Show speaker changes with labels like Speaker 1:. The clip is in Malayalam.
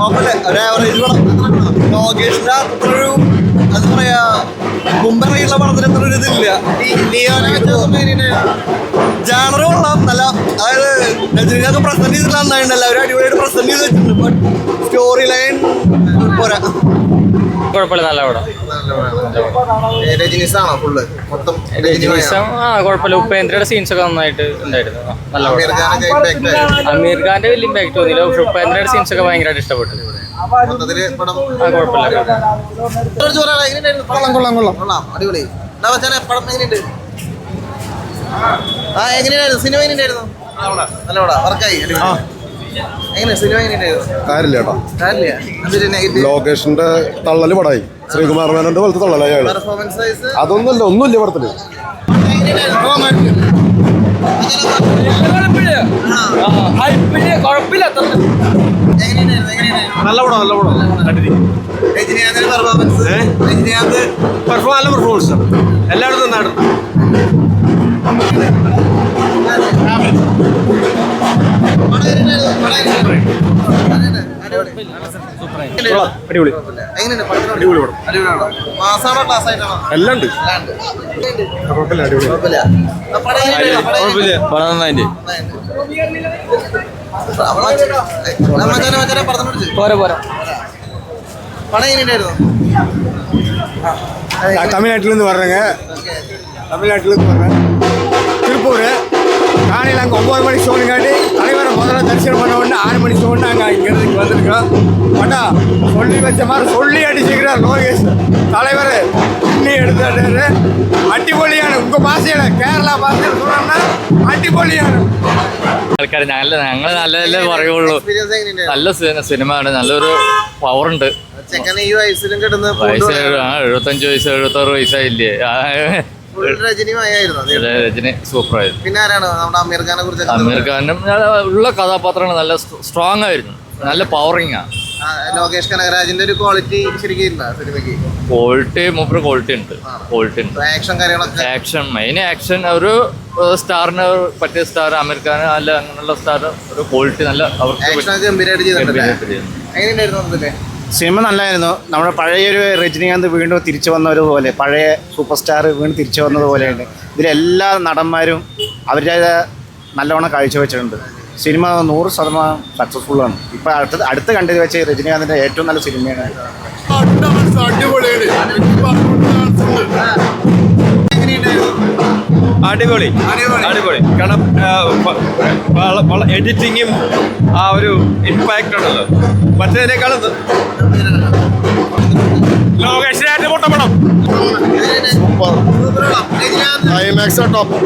Speaker 1: കുഴപ്പമില്ല ഒരു ആവറേജ് പടം ഒരു എന്താ പറയാ മുമ്പിറങ്ങിയുള്ള പടത്തിന് അത്ര ഒരു നല്ല അതായത് രജനികാന്ത് പ്രസന്റ് ചെയ്തിട്ട് നന്നായിട്ടുണ്ട് എല്ലാവരും അടിപൊളിയായിട്ട് പ്രസന്റ് ചെയ്ത് വെച്ചിട്ടുണ്ട്. സ്റ്റോറി ലൈൻ പോരാ.
Speaker 2: കുഴപ്പമില്ല നല്ല പടം.
Speaker 1: രജനീസാണോ ഫുള്ള് മൊത്തം
Speaker 2: രജനീഷം ആ കുഴപ്പമില്ല. ഉപേന്ദ്രയുടെ സീൻസ് ഒക്കെ നന്നായിട്ട് ഉണ്ടായിരുന്നു. നല്ല പടം. അമീർ ഖാന്റെ വലിയ ഇമ്പാക്ട് തോന്നിയില്ല. പക്ഷെ ഉപ്പേന്ദ്രയുടെ സീൻസ് ഒക്കെ ഭയങ്കരമായിട്ട് ഇഷ്ടപ്പെട്ടു. ആ കുഴപ്പമില്ല
Speaker 1: കൊള്ളാം കൊള്ളാം കൊള്ളാം. കൊള്ളാം. അടിപൊളി. പടം എങ്ങനെയുണ്ട്? ആ എങ്ങനെയായിരുന്നു? സിനിമ എങ്ങനെയായിരുന്നു നല്ല പടാ. വർക്കായി. എങ്ങനെ സിനിമ
Speaker 3: കാര്യമില്ല ലോകേഷിന്റെ തള്ളൽ പടായി. ശ്രീകുമാർ മേനോന്റെ പോലത്തെ തള്ളലായി
Speaker 1: വൈസ്
Speaker 3: അതൊന്നുമില്ല ഒന്നുമില്ല പടത്തിൽ.
Speaker 4: നല്ല പടം നല്ല പടം.
Speaker 1: പെർഫോമൻസ്
Speaker 4: നല്ല പെർഫോമൻസ് എല്ലായിടത്തും നന്നായിട്ട്
Speaker 1: അടിപൊളി എങ്ങനെയുണ്ട് അടിപൊളി പടം അടിപൊളിയാണോ മാസാണോ ക്ലാസ് ആയിട്ടാണോ
Speaker 3: എല്ലാം ഉണ്ട്
Speaker 1: കുഴപ്പമില്ല ആ പടം എങ്ങനെയുണ്ടായിരുന്നു? പടം എങ്ങനെയുണ്ടായിരുന്നു?
Speaker 2: പടം നന്നായിട്ട്
Speaker 1: അമ്മ- ഏ, മച്ചാനെ, മച്ചാനെ പറഞ്ഞോട് ചോദിക്ക്.
Speaker 2: പോരാ പോരാ
Speaker 1: പടം എങ്ങനെയുണ്ടായിരുന്നു
Speaker 3: தமிழ்நாட்டிலேருந்து வர்றேங்க தமிழ்நாட்டிலேருந்து வர்றேன் திருப்பூர் காலையில் அங்கே ஒம்பது மணி ஷோனுங்காட்டி தலைவரை முதல்ல தரிசனம் பண்ண உடனே ஆறு மணி ஷோன்னு நாங்கள் இங்கேருந்து இங்கே வந்திருக்கோம் பட்டா சொல்லி வச்ச மாதிரி சொல்லி அடிச்சுக்கிறார் லோகேஷ் தலைவர் இன்னி எடுத்தாரு அடிப்பொலியான உங்கள் பாஷையில் கேரளா பாஷையில் சொன்னோம்னா അടിപൊളിയാണ്
Speaker 2: ആൾക്കാർ ഞങ്ങൾ ഞങ്ങൾ നല്ല നല്ല പറയുള്ളൂ
Speaker 1: എക്സ്പീരിയൻസ് എങ്ങനെയുണ്ടായിരുന്നു
Speaker 2: നല്ല സിനിമ സിനിമയാണ് നല്ലൊരു പവറുണ്ട്
Speaker 1: ചെക്കൻ ഈ വയസ്സിലും കിടന്ന്
Speaker 2: വയസ്സ് ആ, എഴുപത്തഞ്ച് വയസ്സ് എഴുപത്താറ് വയസ്സായില്ലേ രജനി സൂപ്പറായിരുന്നു.
Speaker 1: പിന്നെ ആരാണ്? നമ്മുടെ അമീർ ഖാനെ കുറിച്ച്
Speaker 2: അമീർ ഖാനും ഉള്ള കഥാപാത്രങ്ങൾ നല്ല സ്ട്രോങ് ആയിരുന്നു. നല്ല പവറിങ് ആണ്
Speaker 1: ലോകേഷ് കനകരാജിന്റെ ഒരു ക്വാളിറ്റി ശരിക്കും സിനിമയ്ക്ക്.
Speaker 2: ക്വാളിറ്റി മൂപ്പര് ക്വാളിറ്റി ഉണ്ട്. ക്വാളിറ്റി ഉണ്ട്.
Speaker 1: ആക്ഷൻ കാര്യങ്ങളൊക്കെ?
Speaker 2: ആക്ഷൻ മെയിൻ ആക്ഷൻ ഒരു സ്റ്റാറിന് പറ്റിയ സ്റ്റാർ അമീർ ഖാൻ അല്ല അങ്ങനെയുള്ള സ്റ്റാർ ഒരു ക്വാളിറ്റി നല്ല അവർക്ക്
Speaker 1: ഗംഭീരമായിട്ട്
Speaker 2: ചെയ്യുന്നു.
Speaker 1: എങ്ങനെയുണ്ടായിരുന്നു
Speaker 5: സിനിമ നല്ലതായിരുന്നു നമ്മുടെ പഴയൊരു രജനീകാന്ത് വീണ്ടും തിരിച്ചു വന്നതുപോലെ പഴയ സൂപ്പർ സ്റ്റാർ വീണ്ടും തിരിച്ചു വന്നതുപോലെയുണ്ട്. ഇതിലെല്ലാ നടന്മാരും അവരുടെ നല്ലവണ്ണം കാഴ്ചവെച്ചിട്ടുണ്ട്. സിനിമ നൂറ് ശതമാനം സക്സസ്ഫുള്ളാണ് ഇപ്പം അടുത്ത് അടുത്ത് കണ്ടത് വെച്ച് രജനീകാന്തിന്റെ ഏറ്റവും നല്ല സിനിമയാണ്.
Speaker 4: അടിപൊളി. അടിപൊളി. കാരണം എഡിറ്റിങ്ങും ആ ഒരു ഇമ്പാക്റ്റ് ഉണ്ടല്ലോ മറ്റേതിനേക്കാളും ലോകേഷിനായിട്ട് പൊട്ടപ്പണം
Speaker 1: സൂപ്പർ.
Speaker 3: Climax top